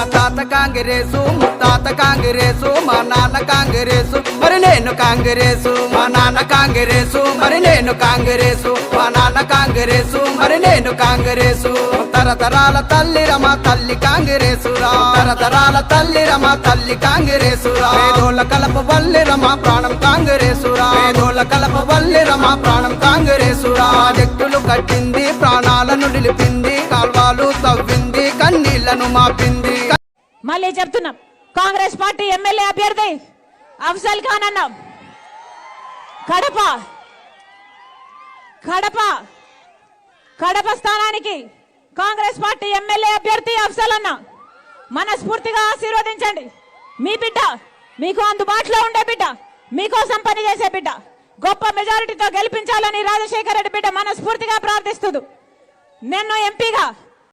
కాంగ్రెసు ముత్తాత కాంగ్రెసు మా నాన్న కాంగ్రెసు మరి నేను కాంగ్రెసు మా నాన్న కాంగ్రెసు మరి నేను కాంగ్రెసు మా నాన్న కాంగ్రెసు మరి నేను కాంగ్రెసు. తరతరాల తల్లి రమ తల్లి కాంగ్రెసు తరతరాల తల్లి రమ తల్లి కాంగ్రెసు రా. కలప వల్లి రమ ప్రాణం కాంగ్రెసు రా. కలప వల్లి రమ ప్రాణం కాంగ్రెసు రా. కట్టింది ప్రాణాలను నిలిపింది కాల్వాలు తవ్వింది కన్నీళ్ళను మాపింది. మళ్ళీ చెప్తున్నాం. కాంగ్రెస్ పార్టీ ఎమ్మెల్యే అభ్యర్థి అఫ్జల్ ఖాన్ అన్నాం. కడప కడప కడప స్థానానికి కాంగ్రెస్ పార్టీ ఎమ్మెల్యే అభ్యర్థి అఫ్సల్ అన్న. మనస్ఫూర్తిగా ఆశీర్వదించండి. మీ బిడ్డ మీకు అందుబాటులో ఉండే బిడ్డ మీకోసం పనిచేసే బిడ్డ గొప్ప మెజారిటీతో గెలిపించాలని రాజశేఖర రెడ్డి బిడ్డ మనస్ఫూర్తిగా ప్రార్థిస్తుంది నేను ఎంపీగా